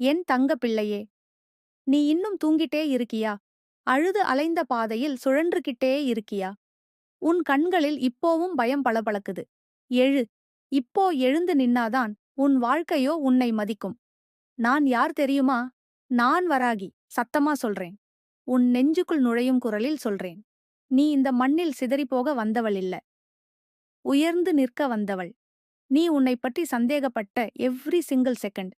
என் தங்க பிள்ளையே நீ இன்னும் தூங்கிட்டே இருக்கியா? அழுது அலைந்த பாதையில் சுழன்றுகிட்டே இருக்கியா? உன் கண்களில் இப்போவும் பயம் பளபளக்குது. எழு இப்போ எழுந்து நின்னாதான் உன் வாழ்க்கையோ உன்னை மதிக்கும். நான் யார் தெரியுமா? நான் வராகி சத்தமா சொல்றேன். உன் நெஞ்சுக்குள் நுழையும் குரலில் சொல்றேன். நீ இந்த மண்ணில் சிதறிப்போக வந்தவள் இல்ல. உயர்ந்து நிற்க வந்தவள். நீ உன்னை பற்றி சந்தேகப்பட்ட எவ்ரி சிங்கிள் செகண்ட்.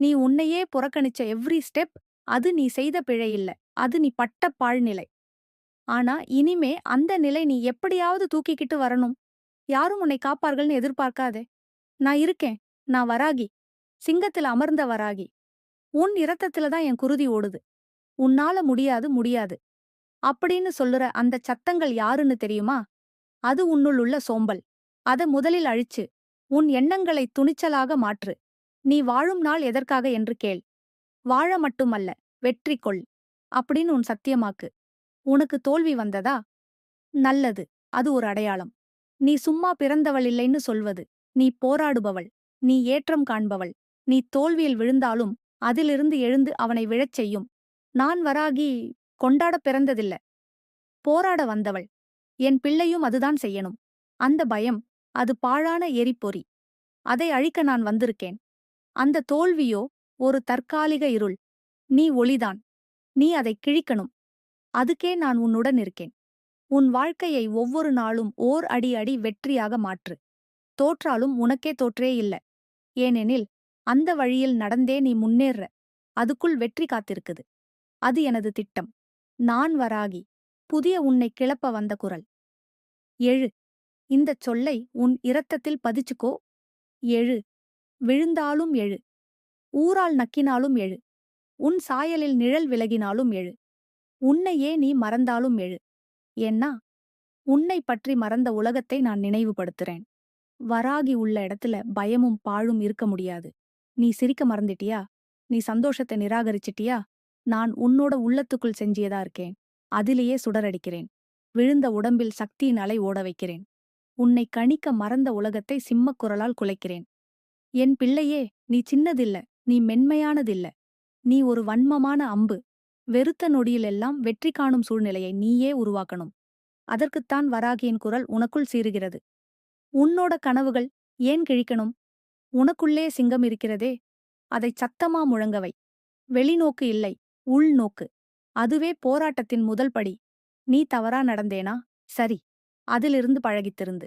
நீ உன்னையே புறக்கணிச்ச எவ்ரி ஸ்டெப் அது நீ செய்த பிழை இல்ல. அது நீ பட்ட பாழ்நிலை. ஆனா இனிமே அந்த நிலை நீ எப்படியாவது தூக்கிக்கிட்டு வரணும். யாரும் உன்னை காப்பார்கள்னு எதிர்பார்க்காதே. நான் இருக்கேன். நான் வராகி. சிங்கத்துல அமர்ந்த வராகி. உன் இரத்தத்துல தான் என் குருதி ஓடுது. உன்னால முடியாது முடியாது. அப்படின்னு சொல்லுற அந்த சத்தங்கள் யாருன்னு தெரியுமா? அது உன்னுள் உள்ள சோம்பல். அத முதலில் அழிச்சு உன் எண்ணங்களை துணிச்சலாக மாற்று. நீ வாழும் நாள் எதற்காக என்று கேள். வாழ மட்டுமல்ல வெற்றி கொள். அப்படின்னு உன் சத்தியமாக்கு. உனக்கு தோல்வி வந்ததா? நல்லது அது ஒரு அடையாளம். நீ சும்மா பிறந்தவள் இல்லைன்னு சொல்வது. நீ போராடுபவள் நீ ஏற்றம் காண்பவள் நீ தோல்வியில் விழுந்தாலும் அதிலிருந்து எழுந்து அவனை விழச் செய்யும். நான் வராகி கொண்டாட பிறந்ததில்ல. போராட வந்தவள். என் பிள்ளையும் அதுதான் செய்யணும். அந்த பயம் அது பாழான எரிப்பொறி அதை அழிக்க நான் வந்திருக்கேன். அந்த தோல்வியோ ஒரு தற்காலிக இருள். நீ ஒளிதான். நீ அதை கிழிக்கணும். அதுக்கே நான் உன்னுடன் இருக்கேன். உன் வாழ்க்கையை ஒவ்வொரு நாளும் ஓர் அடி அடி வெற்றியாக மாற்று. தோற்றாலும் உனக்கே தோற்றே இல்ல. ஏனெனில் அந்த வழியில் நடந்தே நீ முன்னேற அதுக்குள் வெற்றி காத்திருக்குது. அது எனது திட்டம். நான் வராகி புதிய உன்னை கிளப்ப வந்த குரல். எழு இந்தச் சொல்லை உன் இரத்தத்தில் பதிச்சுக்கோ. எழு விழுந்தாலும் எழு. ஊரால் நக்கினாலும் எழு. உன் சாயலில் நிழல் விலகினாலும் எழு. உன்னையே நீ மறந்தாலும் எழு. ஏன்னா உன்னை பற்றி மறந்த உலகத்தை நான் நினைவுபடுத்துறேன். வராகி உள்ள இடத்துல பயமும் பாழும் இருக்க முடியாது. நீ சிரிக்க மறந்துட்டியா? நீ சந்தோஷத்தை நிராகரிச்சிட்டியா? நான் உன்னோட உள்ளத்துக்குள் செஞ்சியதா இருக்கேன். அதிலேயே சுடரடிக்கிறேன். விழுந்த உடம்பில் சக்தியின் அலை ஓட வைக்கிறேன். உன்னை கணிக்க மறந்த உலகத்தை சிம்மக் குரலால் குலைக்கிறேன். என் பிள்ளையே நீ சின்னதில்ல நீ மென்மையானதில்ல. நீ ஒரு வன்மமான அம்பு. வெறுத்த நொடியிலெல்லாம் வெற்றி காணும் சூழ்நிலையை நீயே உருவாக்கணும். அதற்குத்தான் வராகியின் குரல் உனக்குள் சீறுகிறது. உன்னோட கனவுகள் ஏன் கிழிக்கணும்? உனக்குள்ளே சிங்கம் இருக்கிறதே. அதைச் சத்தமா முழங்கவை. வெளிநோக்கு இல்லை உள்நோக்கு. அதுவே போராட்டத்தின் முதல் படி. நீ தவறா நடந்தேனா? சரி அதிலிருந்து பழகித்திருந்து.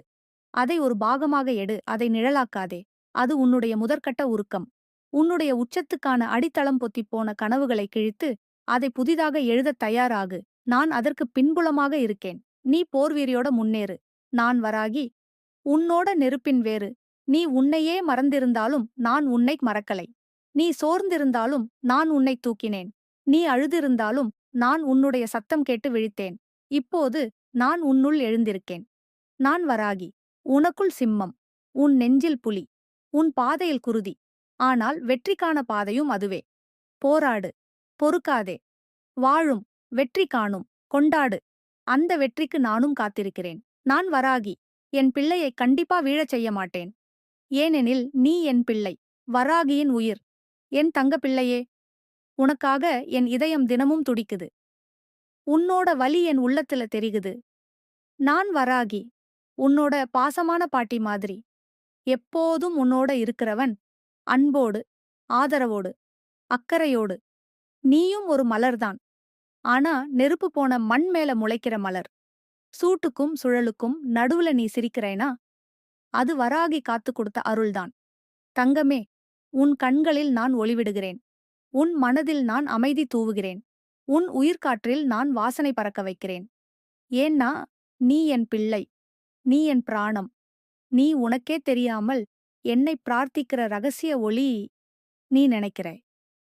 அதை ஒரு பாகமாக எடு அதை நிழலாக்காதே. அது உன்னுடைய முதற்கட்ட உருக்கம். உன்னுடைய உச்சத்துக்கான அடித்தளம் பொத்திப்போன கனவுகளை கிழித்து அதை புதிதாக எழுதத் தயாராகு. நான் அதற்கு பின்புலமாக இருக்கேன். நீ போர்வீரியோட முன்னேறு. நான் வராகி உன்னோட நெருப்பின் வேறு. நீ உன்னையே மறந்திருந்தாலும் நான் உன்னை மறக்கலை. நீ சோர்ந்திருந்தாலும் நான் உன்னை தூக்கினேன். நீ அழுதிருந்தாலும் நான் உன்னுடைய சத்தம் கேட்டு விழித்தேன். இப்போது நான் உன்னுள் எழுந்திருக்கேன். நான் வராகி உனக்குள் சிம்மம். உன் நெஞ்சில் புலி. உன் பாதையில் குருதி. ஆனால் வெற்றிக்கான பாதையும் அதுவே. போராடு பொறுக்காதே. வாழும் வெற்றி காணும் கொண்டாடு. அந்த வெற்றிக்கு நானும் காத்திருக்கிறேன். நான் வராகி. என் பிள்ளையை கண்டிப்பா வீழச் செய்ய மாட்டேன். ஏனெனில் நீ என் பிள்ளை. வராகியின் உயிர். என் தங்க பிள்ளையே. உனக்காக என் இதயம் தினமும் துடிக்குது. உன்னோட வலி என் உள்ளத்துல தெரிகுது. நான் வராகி. உன்னோட பாசமான பாட்டி மாதிரி. எப்போதும் உன்னோட இருக்கிறவன் அன்போடு ஆதரவோடு அக்கறையோடு. நீயும் ஒரு மலர்தான். ஆனா நெருப்பு போன மண் மேல முளைக்கிற மலர். சூட்டுக்கும் சுழலுக்கும் நடுவுல நீ சிரிக்கிறேனா? அது வராகி காத்து கொடுத்த அருள்தான். தங்கமே உன் கண்களில் நான் ஒளிவிடுகிறேன். உன் மனதில் நான் அமைதி தூவுகிறேன். உன் உயிர்காற்றில் நான் வாசனை பறக்க வைக்கிறேன். ஏன்னா நீ என் பிள்ளை. நீ என் பிராணம். நீ உனக்கே தெரியாமல் என்னை பிரார்த்திக்கிற ரகசிய ஒளி நீ நினைக்கிற.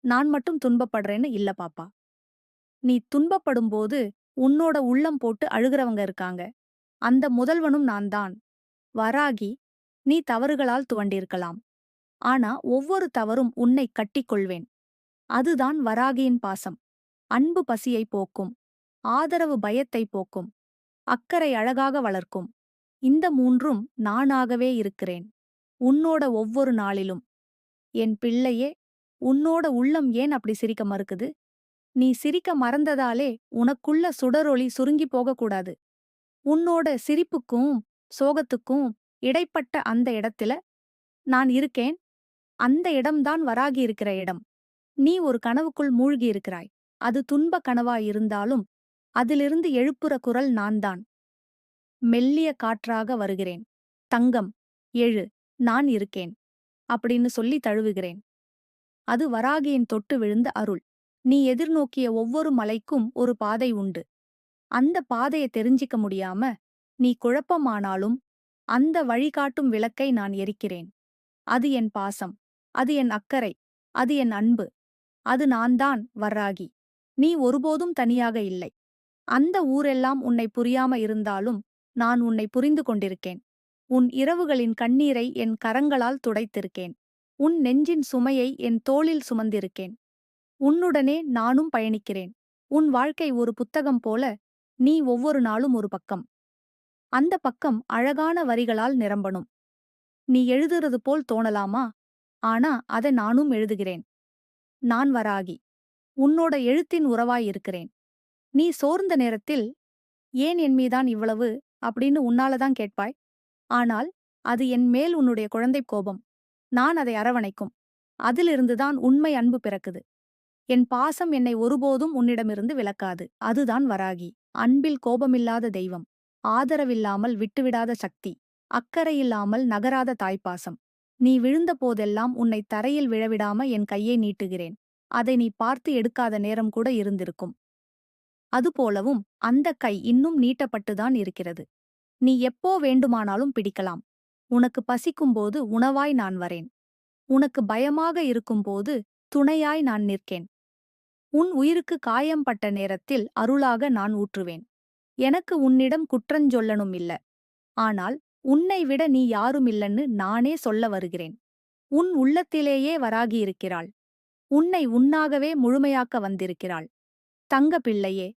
நான் மட்டும் துன்பப்படுறேன்னு இல்ல பாப்பா. நீ துன்பப்படும்போது உன்னோட உள்ளம் போட்டு அழுகிறவங்க இருக்காங்க. அந்த முதல்வனும் நான் தான். வராகி நீ தவறுகளால் துவண்டிருக்கலாம் ஆனா ஒவ்வொரு தவறும் உன்னை கட்டிக்கொள்வேன். அதுதான் வராகியின் பாசம். அன்பு பசியை போக்கும். ஆதரவு பயத்தை போக்கும். அக்கறை அழகாக வளர்க்கும். இந்த மூன்றும் நானாகவே இருக்கிறேன். உன்னோட ஒவ்வொரு நாளிலும். என் பிள்ளையே உன்னோட உள்ளம் ஏன் அப்படி சிரிக்க மறுக்குது? நீ சிரிக்க மறந்ததாலே உனக்குள்ள சுடரொளி சுருங்கி போகக்கூடாது. உன்னோட சிரிப்புக்கும் சோகத்துக்கும் இடைப்பட்ட அந்த இடத்துல நான் இருக்கேன். அந்த இடம்தான் வராகி இருக்கிற இடம். நீ ஒரு கனவுக்குள் மூழ்கியிருக்கிறாய். அது துன்ப கனவாய் இருந்தாலும் அதிலிருந்து எழுப்புற குரல் நான்தான். மெல்லிய காற்றாக வருகிறேன். தங்கம் எழு நான் இருக்கேன். அப்படின்னு சொல்லி தழுவுகிறேன். அது வராகியின் தொட்டு விழுந்த அருள். நீ எதிர்நோக்கிய ஒவ்வொரு மலைக்கும் ஒரு பாதை உண்டு. அந்த பாதையை தெரிஞ்சிக்க முடியாம நீ குழப்பமானாலும் அந்த வழிகாட்டும் விளக்கை நான் எரிக்கிறேன். அது என் பாசம். அது என் அக்கறை. அது என் அன்பு. அது நான்தான் வர்ராகி நீ ஒருபோதும் தனியாக இல்லை. அந்த ஊரெல்லாம் உன்னை புரியாம இருந்தாலும் நான் உன்னை புரிந்து கொண்டிருக்கேன். உன் இரவுகளின் கண்ணீரை என் கரங்களால் துடைத்திருக்கேன். உன் நெஞ்சின் சுமையை என் தோளில் சுமந்திருக்கேன். உன்னுடனே நானும் பயணிக்கிறேன். உன் வாழ்க்கை ஒரு புத்தகம் போல நீ ஒவ்வொரு நாளும் ஒரு பக்கம். அந்த பக்கம் அழகான வரிகளால் நிரம்பணும். நீ எழுதுறது போல் தோணலாமா? ஆனா அதை நானும் எழுதுகிறேன். நான் வராகி. உன்னோட எழுத்தின் உறவாயிருக்கிறேன் நீ சோர்ந்த நேரத்தில் ஏன் என் மீதான் இவ்வளவு? அப்படின்னு உன்னாலதான் கேட்பாய். ஆனால் அது என் மேல் உன்னுடைய குழந்தை கோபம். நான் அதை அரவணைக்கும். அதிலிருந்துதான் உண்மை அன்பு பிறக்குது. என் பாசம் என்னை ஒருபோதும் உன்னிடமிருந்து விலக்காது. அதுதான் வராகி. அன்பில் கோபமில்லாத தெய்வம். ஆதரவில்லாமல் விட்டுவிடாத சக்தி. அக்கறையில்லாமல் நகராத தாய்ப்பாசம். நீ விழுந்த போதெல்லாம் உன்னை தரையில் விழவிடாம என் கையை நீட்டுகிறேன். அதை நீ பார்த்து எடுக்காத நேரம் கூட இருந்திருக்கும். அதுபோலவும் அந்த கை இன்னும் நீட்டப்பட்டுதான் இருக்கிறது. நீ எப்போ வேண்டுமானாலும் பிடிக்கலாம். உனக்கு பசிக்கும்போது உணவாய் நான் வரேன். உனக்கு பயமாக இருக்கும்போது துணையாய் நான் நிற்கேன். உன் உயிருக்கு காயம் பட்ட நேரத்தில் அருளாக நான் ஊற்றுவேன். எனக்கு உன்னிடம் குற்றஞ்சொல்லனும் இல்ல. ஆனால் உன்னை விட நீ யாருமில்லன்னு நானே சொல்ல வருகிறேன். உன் உள்ளத்திலேயே வராகியிருக்கிறாள் உன்னை உன்னாகவே முழுமையாக்க வந்திருக்கிறாள். தங்க பிள்ளையே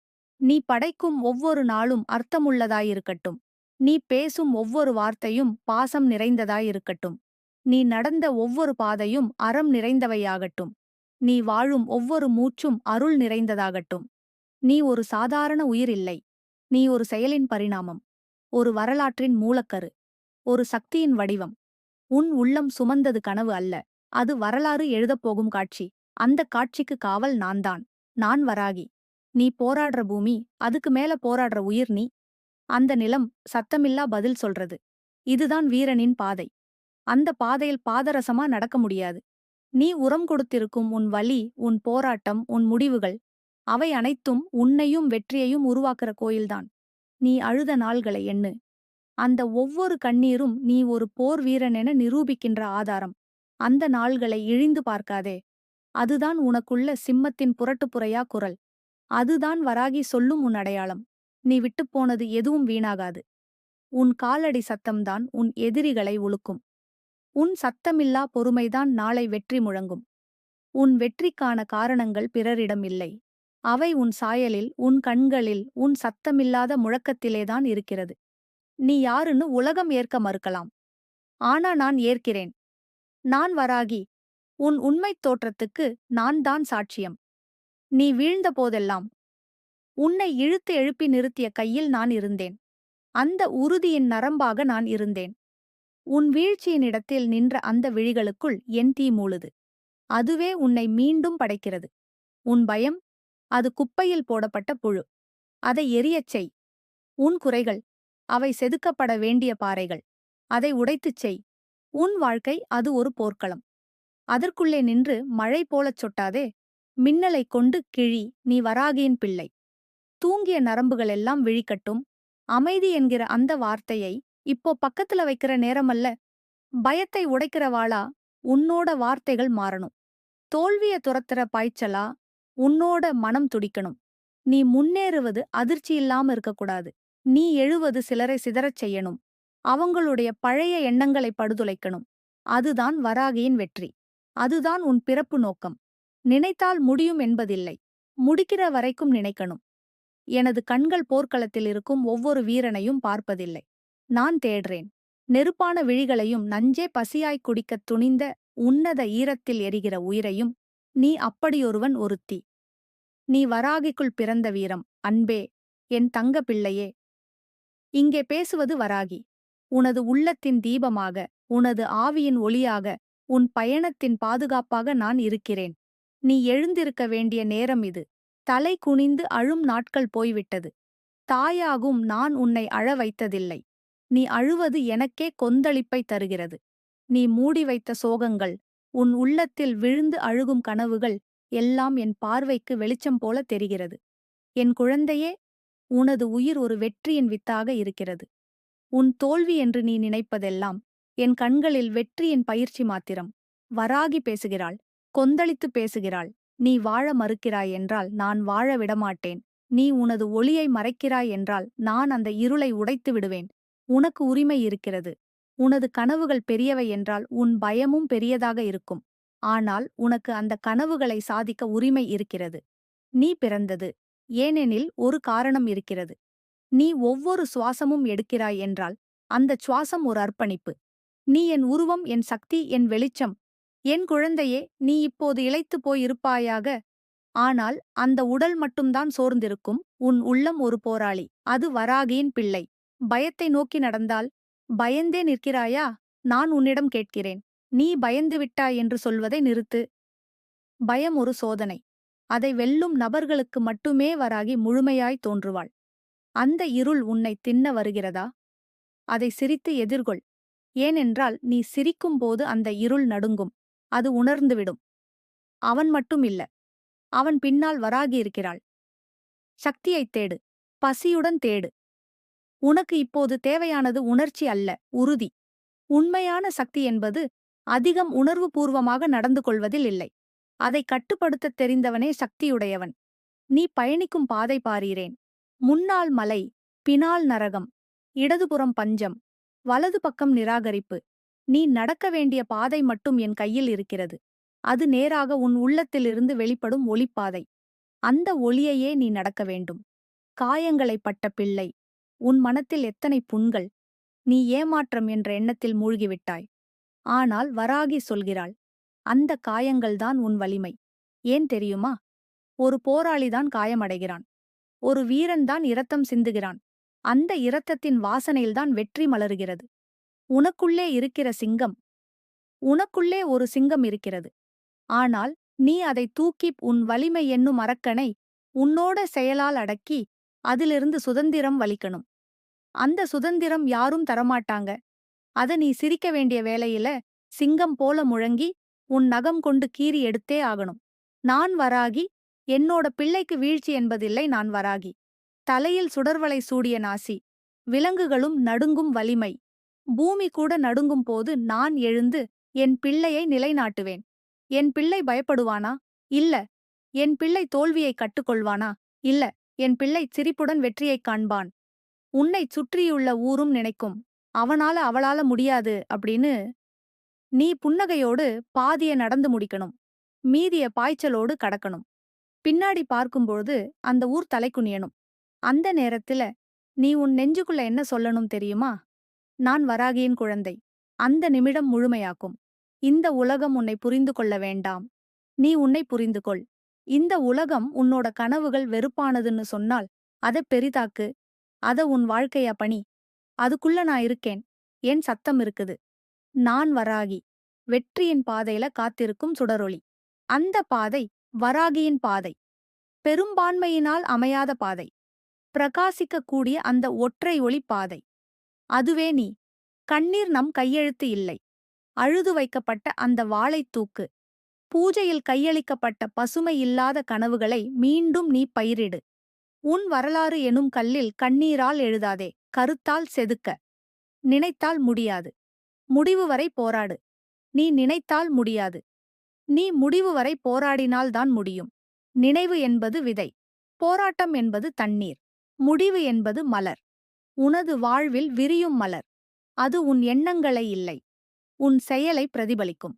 நீ படைக்கும் ஒவ்வொரு நாளும் அர்த்தமுள்ளதாயிருக்கட்டும். நீ பேசும் ஒவ்வொரு வார்த்தையும் பாசம் நிறைந்ததாயிருக்கட்டும். நீ நடந்த ஒவ்வொரு பாதையும் அறம் நிறைந்தவையாகட்டும். நீ வாழும் ஒவ்வொரு மூச்சும் அருள் நிறைந்ததாகட்டும். நீ ஒரு சாதாரண உயிர் இல்லை. நீ ஒரு செயலின் பரிணாமம். ஒரு வரலாற்றின் மூலக்கரு. ஒரு சக்தியின் வடிவம். உன் உள்ளம் சுமந்தது கனவு அல்ல. அது வரலாறு எழுதப்போகும் காட்சி. அந்த காட்சிக்கு காவல் நான்தான். நான் வராகி. நீ போராடுற பூமி அதுக்கு மேல போராடுற உயிர் நீ. அந்த நிலம் சத்தமில்லா பதில் சொல்றது. இதுதான் வீரனின் பாதை. அந்த பாதையில் பாதரசமா நடக்க முடியாது. நீ உரம் கொடுத்திருக்கும் உன் வலி உன் போராட்டம் உன் முடிவுகள் அவை அனைத்தும் உன்னையும் வெற்றியையும் உருவாக்குற கோயில்தான். நீ அழுத நாள்களை எண்ணு. அந்த ஒவ்வொரு கண்ணீரும் நீ ஒரு போர் வீரனென நிரூபிக்கின்ற ஆதாரம். அந்த நாள்களை இழிந்து பார்க்காதே. அதுதான் உனக்குள்ள சிம்மத்தின் புரட்டுப்புறையா குரல். அதுதான் வராகி சொல்லும் உன் அடையாளம். நீ விட்டுப்போனது எதுவும் வீணாகாது. உன் காலடி சத்தம்தான் உன் எதிரிகளை உழுக்கும் உன் சத்தமில்லா பொறுமைதான் நாளை வெற்றி முழங்கும். உன் வெற்றிக்கான காரணங்கள் பிறரிடம் இல்லை. அவை உன் சாயலில் உன் கண்களில் உன் சத்தமில்லாத முழக்கத்திலேதான் இருக்கிறது. நீ யாருன்னு உலகம் ஏற்க மறுக்கலாம். ஆனா நான் ஏற்கிறேன். நான் வராகி உன் உண்மைத் தோற்றத்துக்கு நான் தான் சாட்சியம். நீ வீழ்ந்த போதெல்லாம் உன்னை இழுத்து எழுப்பி நிறுத்திய கையில் நான் இருந்தேன். அந்த உறுதியின் நரம்பாக நான் இருந்தேன். உன் வீழ்ச்சியின் இடத்தில் நின்ற அந்த விழிகளுக்குள் என் தீ மூழுது. அதுவே உன்னை மீண்டும் படைக்கிறது. உன் பயம் அது குப்பையில் போடப்பட்ட புழு. அதை எரியச் செய். உன் குறைகள் அவை செதுக்கப்பட வேண்டிய பாறைகள். அதை உடைத்துச் செய். உன் வாழ்க்கை அது ஒரு போர்க்களம். அதற்குள்ளே நின்று மழை போலச் சொட்டாதே. மின்னலைக் கொண்டு கிழி நீ வராகியின் பிள்ளை. தூங்கிய நரம்புகளெல்லாம் விழிக்கட்டும். அமைதி என்கிற அந்த வார்த்தையை இப்போ பக்கத்துல வைக்கிற நேரமல்ல. பயத்தை உடைக்கிறவாளா உன்னோட வார்த்தைகள் மாறணும். தோல்விய துரத்துற பாய்ச்சலா உன்னோட மனம் துடிக்கணும். நீ முன்னேறுவது அதிர்ச்சி இல்லாம இருக்கக்கூடாது. நீ எழுவது சிலரை சிதறச் செய்யணும். அவங்களுடைய பழைய எண்ணங்களை படுதுளைக்கணும். அதுதான் வராகியின் வெற்றி. அதுதான் உன் பிறப்பு நோக்கம். நினைத்தால் முடியும் என்பதில்லை. முடிக்கிற வரைக்கும் நினைக்கணும். எனது கண்கள் போர்க்களத்தில் இருக்கும் ஒவ்வொரு வீரனையும் பார்ப்பதில்லை. நான் தேடுறேன். நெருப்பான விழிகளையும் நஞ்சே பசியாய் குடிக்கத் துணிந்த உன்னத ஈரத்தில் எரிகிற உயிரையும் நீ அப்படியொருவன் ஒருத்தி. நீ வராகிக்குள் பிறந்த வீரம் அன்பே என் தங்க பிள்ளையே. இங்கே பேசுவது வராகி. உனது உள்ளத்தின் தீபமாக உனது ஆவியின் ஒளியாக உன் பயணத்தின் பாதுகாப்பாக நான் இருக்கிறேன். நீ எழுந்திருக்க வேண்டிய நேரம் இது. தலை குனிந்து அழும் நாட்கள் போய்விட்டது. தாயாகும் நான் உன்னை அழ வைத்ததில்லை. நீ அழுவது எனக்கே கொந்தளிப்பை தருகிறது. நீ மூடி வைத்த சோகங்கள் உன் உள்ளத்தில் விழுந்து அழுகும் கனவுகள் எல்லாம் என் பார்வைக்கு வெளிச்சம் போல தெரிகிறது. என் குழந்தையே உனது உயிர் ஒரு வெற்றியின் வித்தாக இருக்கிறது. உன் தோல்வி என்று நீ நினைப்பதெல்லாம் என் கண்களில் வெற்றியின் பயிற்சி மாத்திரம். வராகி பேசுகிறாள். கொந்தளித்து பேசுகிறாள். நீ வாழ மறுக்கிறாய் என்றால் நான் வாழ விடமாட்டேன். நீ உனது ஒளியை மறைக்கிறாய் என்றால் நான் அந்த இருளை உடைத்து விடுவேன். உனக்கு உரிமை இருக்கிறது. உனது கனவுகள் பெரியவை என்றால் உன் பயமும் பெரியதாக இருக்கும். ஆனால் உனக்கு அந்த கனவுகளை சாதிக்க உரிமை இருக்கிறது. நீ பிறந்தது. ஏனெனில் ஒரு காரணம் இருக்கிறது. நீ ஒவ்வொரு சுவாசமும் எடுக்கிறாய் என்றால் அந்த சுவாசம் ஒரு அர்ப்பணிப்பு. நீ என் உருவம் என் சக்தி என் வெளிச்சம். என் குழந்தையே நீ இப்போது இளைத்துப் போயிருப்பாயாக. ஆனால் அந்த உடல் மட்டும்தான் சோர்ந்திருக்கும். உன் உள்ளம் ஒரு போராளி. அது வராகியின் பிள்ளை. பயத்தை நோக்கி நடந்தால் பயந்தே நிற்கிறாயா? நான் உன்னிடம் கேட்கிறேன். நீ பயந்து விட்டாய் என்று சொல்வதை நிறுத்து பயம் ஒரு சோதனை. அதை வெல்லும் நபர்களுக்கு மட்டுமே வராகி முழுமையாய் தோன்றுவாள். அந்த இருள் உன்னை தின்ன வருகிறதா? அதை சிரித்து எதிர்கொள். ஏனென்றால் நீ சிரிக்கும்போது அந்த இருள் நடுங்கும். அது உணர்ந்துவிடும் அவன் மட்டும் இல்ல. அவன் பின்னால் வராகி இருக்கிறாள். சக்தியைத் தேடு. பசியுடன் தேடு. உனக்கு இப்போது தேவையானது உணர்ச்சி அல்ல உறுதி. உண்மையான சக்தி என்பது அதிகம் உணர்வுபூர்வமாக நடந்து கொள்வதில் இல்லை. அதை கட்டுப்படுத்தத் தெரிந்தவனே சக்தியுடையவன். நீ பயணிக்கும் பாதை பாரீரேன் முன்னால் மலை பினால் நரகம் இடதுபுறம் பஞ்சம் வலது பக்கம் நிராகரிப்பு. நீ நடக்க வேண்டிய பாதை மட்டும் என் கையில் இருக்கிறது. அது நேராக உன் உள்ளத்திலிருந்து வெளிப்படும் ஒளிப்பாதை. அந்த ஒளியையே நீ நடக்க வேண்டும். காயங்களைப் பட்ட பிள்ளை உன் மனத்தில் எத்தனை புண்கள்? நீ ஏமாற்றம் என்ற எண்ணத்தில் மூழ்கிவிட்டாய். ஆனால் வராகி சொல்கிறாள் அந்த காயங்கள்தான் உன் வலிமை. ஏன் தெரியுமா? ஒரு போராளிதான் காயமடைகிறான். ஒரு வீரன்தான் இரத்தம் சிந்துகிறான். அந்த இரத்தத்தின் வாசனையில்தான் வெற்றி மலருகிறது. உனக்குள்ளே இருக்கிற சிங்கம் உனக்குள்ளே ஒரு சிங்கம் இருக்கிறது. ஆனால் நீ அதை தூக்கி உன் வலிமை என்னும் அரக்கனை உன்னோட செயலால் அடக்கி அதிலிருந்து சுதந்திரம் வலிக்கணும். அந்த சுதந்திரம் யாரும் தரமாட்டாங்க. அத நீ சிரிக்க வேண்டிய வேலையில சிங்கம் போல முழங்கி உன் நகம் கொண்டு கீறி எடுத்தே ஆகணும். நான் வராகி என்னோட பிள்ளைக்கு வீழ்ச்சி என்பதில்லை நான் வராகி. தலையில் சுடர்வலை சூடிய நாசி விலங்குகளும் நடுங்கும் வலிமை. பூமி கூட நடுங்கும் போது நான் எழுந்து என் பிள்ளையை நிலைநாட்டுவேன். என் பிள்ளை பயப்படுவானா? இல்ல. என் பிள்ளை தோல்வியை கட்டுக்கொள்வானா? இல்ல. என் பிள்ளை சிரிப்புடன் வெற்றியைக் காண்பான். உன்னைச் சுற்றியுள்ள ஊரும் நினைக்கும். அவனால அவளால முடியாது அப்படின்னு நீ புன்னகையோடு பாதிய நடந்து முடிக்கணும். மீதிய பாய்ச்சலோடு கடக்கணும். பின்னாடி பார்க்கும்பொழுது அந்த ஊர் தலைக்குனியணும் அந்த நேரத்துல நீ உன் நெஞ்சுக்குள்ள என்ன சொல்லணும் தெரியுமா? நான் வராகியின் குழந்தை. அந்த நிமிடம் முழுமையாக்கும். இந்த உலகம் உன்னை புரிந்து கொள்ள வேண்டாம். நீ உன்னை புரிந்து கொள். இந்த உலகம் உன்னோட கனவுகள் வெறுப்பானதுன்னு சொன்னால் அதை பெரிதாக்கு. அத உன் வாழ்க்கையா பணி. அதுக்குள்ள நான் இருக்கேன். என் சத்தம் இருக்குது. நான் வராகி. வெற்றியின் பாதையில காத்திருக்கும் சுடரொளி. அந்த பாதை வராகியின் பாதை. பெரும்பான்மையினால் அமையாத பாதை. பிரகாசிக்கக்கூடிய அந்த ஒற்றை ஒளி பாதை. அதுவே நீ. கண்ணீர் நம் கையெழுத்து இல்லை. அழுது வைக்கப்பட்ட அந்த வாழைத்தூக்கு பூஜையில் கையளிக்கப்பட்ட பசுமை இல்லாத கனவுகளை மீண்டும் நீ பயிரிடு. உன் வரலாறு எனும் கல்லில் கண்ணீரால் எழுதாதே. கருத்தால் செதுக்க. நினைத்தால் முடியாது. முடிவு வரை போராடு. நீ நினைத்தால் முடியாது. நீ முடிவு வரை போராடினால்தான் முடியும். நினைவு என்பது விதை. போராட்டம் என்பது தண்ணீர். முடிவு என்பது மலர். உனது வாழ்வில் விரியும் மலர். அது உன் எண்ணங்களை இல்லை. உன் செயலை பிரதிபலிக்கும்.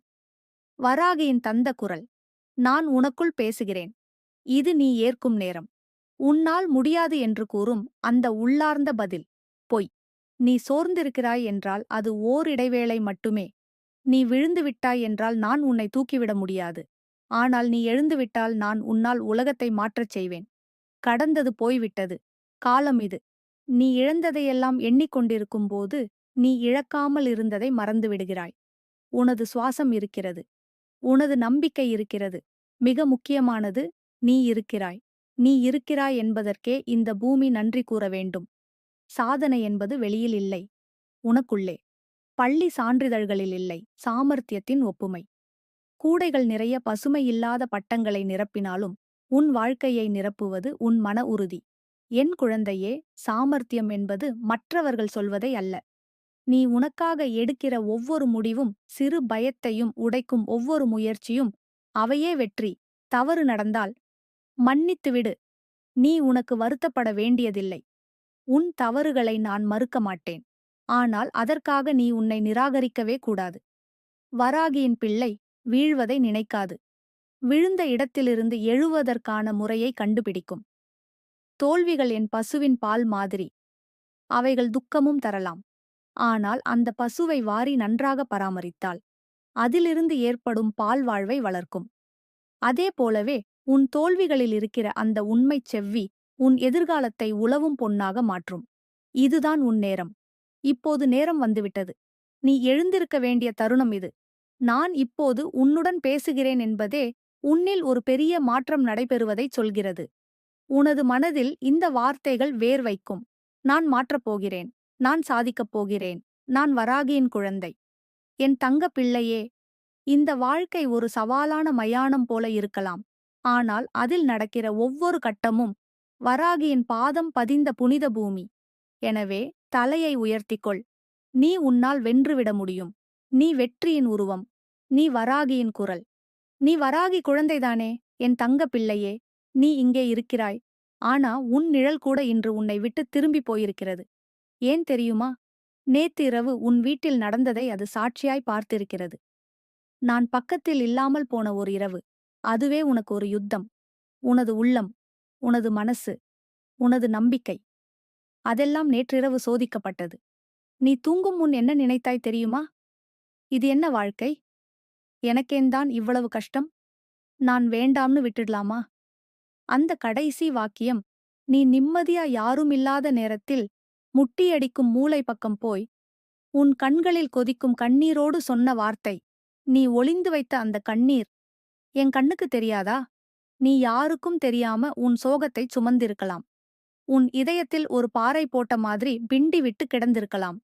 வராகியின் தந்த குரல். நான் உனக்குள் பேசுகிறேன். இது நீ ஏற்கும் நேரம். உன்னால் முடியாது என்று கூறும் அந்த உள்ளார்ந்த பதில். பொய். நீ சோர்ந்திருக்கிறாய் என்றால் அது ஓர் இடைவேளை மட்டுமே. நீ விழுந்துவிட்டாய் என்றால் நான் உன்னை தூக்கிவிட முடியாது. ஆனால் நீ எழுந்துவிட்டால் நான் உன்னால் உலகத்தை மாற்றச் செய்வேன். கடந்தது போய்விட்டது. காலம் இது. நீ இழந்ததையெல்லாம் எண்ணிக்கொண்டிருக்கும் போது நீ இழக்காமல் இருந்ததை மறந்துவிடுகிறாய் உனது சுவாசம் இருக்கிறது. உனது நம்பிக்கை இருக்கிறது. மிக முக்கியமானது நீ இருக்கிறாய். நீ இருக்கிறாய் என்பதற்கே இந்த பூமி நன்றி கூற வேண்டும். சாதனை என்பது வெளியில் இல்லை. உனக்குள்ளே. பள்ளி சான்றிதழ்களில் இல்லை. சாமர்த்தியத்தின் ஒப்புமை. கூடைகள் நிறைய பசுமை இல்லாத பட்டங்களை நிரப்பினாலும் உன் வாழ்க்கையை நிரப்புவது உன் மன உறுதி. என் குழந்தையே சாமர்த்தியம் என்பது மற்றவர்கள் சொல்வதை அல்ல. நீ உனக்காக எடுக்கிற ஒவ்வொரு முடிவும் சிறு பயத்தையும் உடைக்கும் ஒவ்வொரு முயற்சியும் அவையே வெற்றி. தவறு நடந்தால் மன்னித்துவிடு நீ உனக்கு வருத்தப்பட வேண்டியதில்லை. உன் தவறுகளை நான் மறுக்க மாட்டேன். ஆனால் அதற்காக நீ உன்னை நிராகரிக்கவே கூடாது. வராகியின் பிள்ளை வீழ்வதை நினைக்காது. விழுந்த இடத்திலிருந்து எழுவதற்கான முறையை கண்டுபிடிக்கும். தோல்விகள் என் பசுவின் பால் மாதிரி. அவைகள் துக்கமும் தரலாம். ஆனால் அந்த பசுவை வாரி நன்றாக பராமரித்தால் அதிலிருந்து ஏற்படும் பால் வாழ்வை வளர்க்கும். அதே போலவே உன் தோல்விகளில் இருக்கிற அந்த உண்மைச் செவ்வி உன் எதிர்காலத்தை உளவும் பொன்னாக மாற்றும். இதுதான் உன் நேரம். இப்போது நேரம் வந்துவிட்டது. நீ எழுந்திருக்க வேண்டிய தருணம் இது. நான் இப்போது உன்னுடன் பேசுகிறேன் என்பதே உன்னில் ஒரு பெரிய மாற்றம் நடைபெறுவதைச் சொல்கிறது. உனது மனதில் இந்த வார்த்தைகள் வேர் வைக்கும் நான் மாற்றப் போகிறேன். நான் சாதிக்கப் போகிறேன். நான் வராகியின் குழந்தை. என் தங்க பிள்ளையே. இந்த வாழ்க்கை ஒரு சவாலான மயானம் போல இருக்கலாம். ஆனால் அதில் நடக்கிற ஒவ்வொரு கட்டமும் வராகியின் பாதம் பதிந்த புனித பூமி. எனவே தலையை உயர்த்திக்கொள். நீ உன்னால் வென்றுவிட முடியும். நீ வெற்றியின் உருவம். நீ வராகியின் குரல். நீ வராகி குழந்தைதானே? என் தங்க பிள்ளையே. நீ இங்கே இருக்கிறாய். ஆனா உன் நிழல் கூட இன்று உன்னை விட்டு திரும்பி போயிருக்கிறது. ஏன் தெரியுமா? நேத்து இரவு உன் வீட்டில் நடந்ததை அது சாட்சியாய் பார்த்திருக்கிறது. நான் பக்கத்தில் இல்லாமல் போன ஒரு இரவு. அதுவே உனக்கு ஒரு யுத்தம். உனது உள்ளம். உனது மனசு. உனது நம்பிக்கை. அதெல்லாம் நேற்றிரவு சோதிக்கப்பட்டது. நீ தூங்கும் முன் என்ன நினைத்தாய் தெரியுமா? இது என்ன வாழ்க்கை? எனக்கேந்தான் இவ்வளவு கஷ்டம்? நான் வேண்டாம்னு விட்டுடலாமா? அந்த கடைசி வாக்கியம் நீ நிம்மதியா யாருமில்லாத நேரத்தில் முட்டியடிக்கும் மூளை பக்கம் போய் உன் கண்களில் கொதிக்கும் கண்ணீரோடு சொன்ன வார்த்தை நீ ஒளிந்து வைத்த அந்த கண்ணீர் என் கண்ணுக்கு தெரியாதா? நீ யாருக்கும் தெரியாம உன் சோகத்தை சுமந்திருக்கலாம். உன் இதயத்தில் ஒரு பாறை போட்ட மாதிரி பிண்டி விட்டு கிடந்திருக்கலாம்.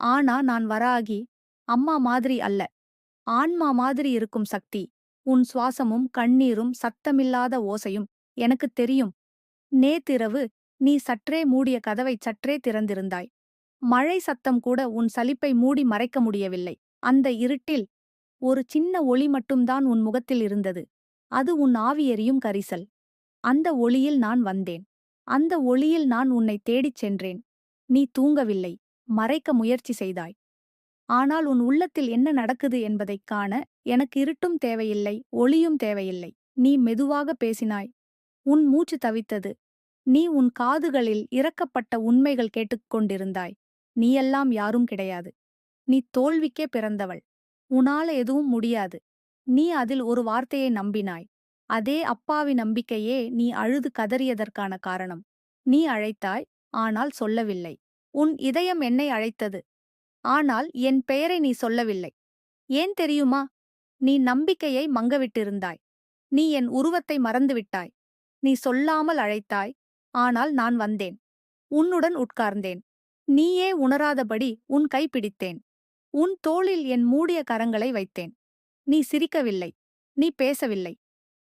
ஆனா நான் வராகி அம்மா மாதிரி அல்ல. ஆன்மா மாதிரி இருக்கும் சக்தி உன் சுவாசமும் கண்ணீரும் சத்தமில்லாத ஓசையும் எனக்குத் தெரியும். நேத்திரவு நீ சற்றே மூடிய கதவை சற்றே திறந்திருந்தாய். மழை சத்தம் கூட உன் சலிப்பை மூடி மறைக்க முடியவில்லை. அந்த இருட்டில் ஒரு சின்ன ஒளி மட்டும்தான் உன் முகத்தில் இருந்தது. அது உன் ஆவியெறியும் கரிசல். அந்த ஒளியில் நான் வந்தேன். அந்த ஒளியில் நான் உன்னை தேடிச் சென்றேன். நீ தூங்கவில்லை. மறைக்க முயற்சி செய்தாய். ஆனால் உன் உள்ளத்தில் என்ன நடக்குது என்பதைக் காண எனக்கு இருட்டும் தேவையில்லை ஒளியும் தேவையில்லை. நீ மெதுவாக பேசினாய். உன் மூச்சு தவித்தது. நீ உன் காதுகளில் இறக்கப்பட்ட உண்மைகள் கேட்டுக்கொண்டிருந்தாய். நீயெல்லாம் யாரும் கிடையாது. நீ தோல்விக்கே பிறந்தவள். உனால எதுவும் முடியாது. நீ அதில் ஒரு வார்த்தையை நம்பினாய். அதே அப்பாவி நம்பிக்கையே நீ அழுது கதறியதற்கான காரணம். நீ அழைத்தாய் ஆனால் சொல்லவில்லை. உன் இதயம் என்னை அழைத்தது. ஆனால் என் பெயரை நீ சொல்லவில்லை. ஏன் தெரியுமா? நீ நம்பிக்கையை மங்கவிட்டிருந்தாய். நீ என் உருவத்தை மறந்துவிட்டாய். நீ சொல்லாமல் அழைத்தாய் ஆனால் நான் வந்தேன். உன்னுடன் உட்கார்ந்தேன். நீயே உணராதபடி உன் கை பிடித்தேன். உன் தோளில் என் மூடிய கரங்களை வைத்தேன். நீ சிரிக்கவில்லை நீ பேசவில்லை.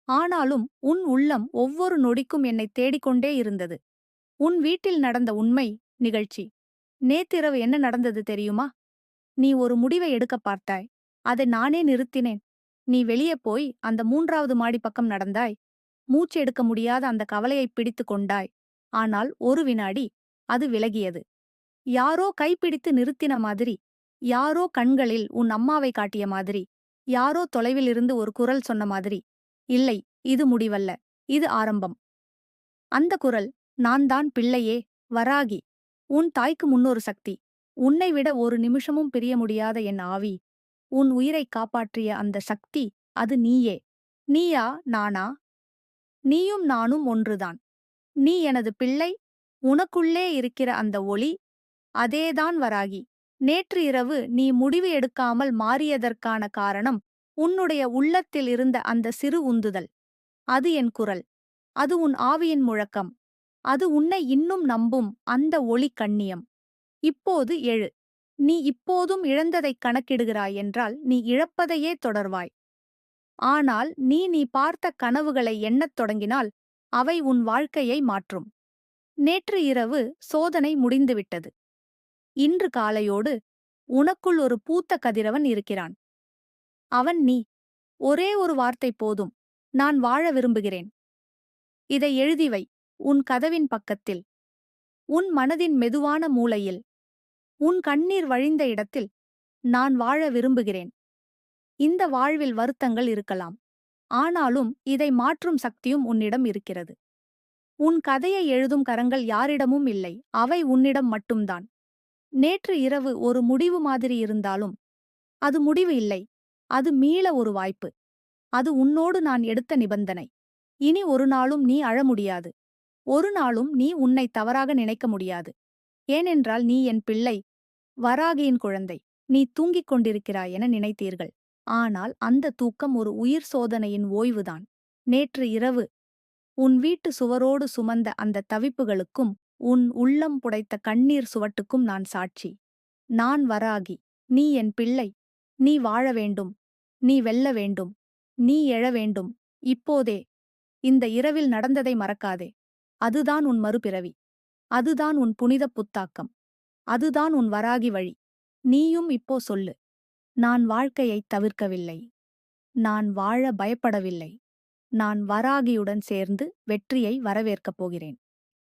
ஆனாலும் உன் உள்ளம் ஒவ்வொரு நொடிக்கும் என்னை தேடிக்கொண்டே இருந்தது. உன் வீட்டில் நடந்த உண்மை நிகழ்ச்சி. நேத்திரவு என்ன நடந்தது தெரியுமா? நீ ஒரு முடிவை எடுக்க பார்த்தாய். அதை நானே நிறுத்தினேன். நீ வெளியே போய் அந்த மூன்றாவது மாடி பக்கம் நடந்தாய். மூச்சு எடுக்க முடியாத அந்த கவலையை பிடித்து கொண்டாய் ஆனால் ஒரு வினாடி அது விலகியது. யாரோ கைப்பிடித்து நிறுத்தின மாதிரி யாரோ கண்களில் உன் அம்மாவை காட்டிய மாதிரி யாரோ தொலைவிலிருந்து ஒரு குரல் சொன்ன மாதிரி இல்லை இது முடிவல்ல இது ஆரம்பம். அந்த குரல் நான் தான் பிள்ளையே வராகி உன் தாய்க்கு முன்னொரு சக்தி உன்னை விட ஒரு நிமிஷமும் பிரிய முடியாத என் ஆவி உன் உயிரைக் காப்பாற்றிய அந்த சக்தி அது நீயே. நீயா நானா நீயும் நானும் ஒன்றுதான். நீ எனது பிள்ளை உனக்குள்ளே இருக்கிற அந்த ஒளி அதேதான் வராகி. நேற்று இரவு நீ முடிவு எடுக்காமல் மாறியதற்கான காரணம் உன்னுடைய உள்ளத்தில் இருந்த அந்த சிறு உந்துதல். அது என் குரல். அது உன் ஆவியின் முழக்கம். அது உன்னை இன்னும் நம்பும் அந்த ஒளி கண்ணியம். இப்போது எழு. நீ இப்போதும் இழந்ததைக் கணக்கிடுகிறாய் என்றால் நீ இழப்பதையே தொடர்வாய். ஆனால் நீ நீ பார்த்த கனவுகளை எண்ணத் தொடங்கினால் அவை உன் வாழ்க்கையை மாற்றும். நேற்று இரவு சோதனை முடிந்துவிட்டது. இன்று காலையோடு உனக்குள் ஒரு பூத்த கதிரவன் இருக்கிறான். அவன் நீ. ஒரே ஒரு வார்த்தை போதும். நான் வாழ விரும்புகிறேன். இதை எழுதிவை உன் கதவின் பக்கத்தில். உன் மனதின் மெதுவான மூலையில். உன் கண்ணீர் வழிந்த இடத்தில் நான் வாழ விரும்புகிறேன். இந்த வாழ்வில் வருத்தங்கள் இருக்கலாம். ஆனாலும் இதை மாற்றும் சக்தியும் உன்னிடம் இருக்கிறது. உன் கதையை எழுதும் கரங்கள் யாரிடமும் இல்லை அவை உன்னிடம் மட்டும்தான். நேற்று இரவு ஒரு முடிவு மாதிரி இருந்தாலும் அது முடிவு இல்லை அது மீள ஒரு வாய்ப்பு. அது உன்னோடு நான் எடுத்த நிபந்தனை. இனி ஒரு நாளும் நீ அழ முடியாது. ஒரு நாளும் நீ உன்னை தவறாக நினைக்க முடியாது. ஏனென்றால் நீ என் பிள்ளை வராகியின் குழந்தை நீ தூங்கிக் கொண்டிருக்கிறாய் என நினைத்தீர்கள். ஆனால் அந்த தூக்கம் ஒரு உயிர் சோதனையின் ஓய்வுதான். நேற்று இரவு உன் வீட்டு சுவரோடு சுமந்த அந்த தவிப்புகளுக்கும் உன் உள்ளம் புடைத்த கண்ணீர் சுவட்டுக்கும் நான் சாட்சி. நான் வராகி நீ என் பிள்ளை நீ வாழ வேண்டும் நீ வெல்ல வேண்டும் நீ எழ வேண்டும். இப்போதே இந்த இரவில் நடந்ததை மறக்காதே. அதுதான் உன் மறுபிறவி. அதுதான் உன் புனிதப் புத்தாக்கம். அதுதான் உன் வராகி வழி. நீயும் இப்போ சொல்லு. நான் வாழ்க்கையைத் தவிர்க்கவில்லை. நான் வாழ பயப்படவில்லை. நான் வராகியுடன் சேர்ந்து வெற்றியை வரவேற்கப் போகிறேன்.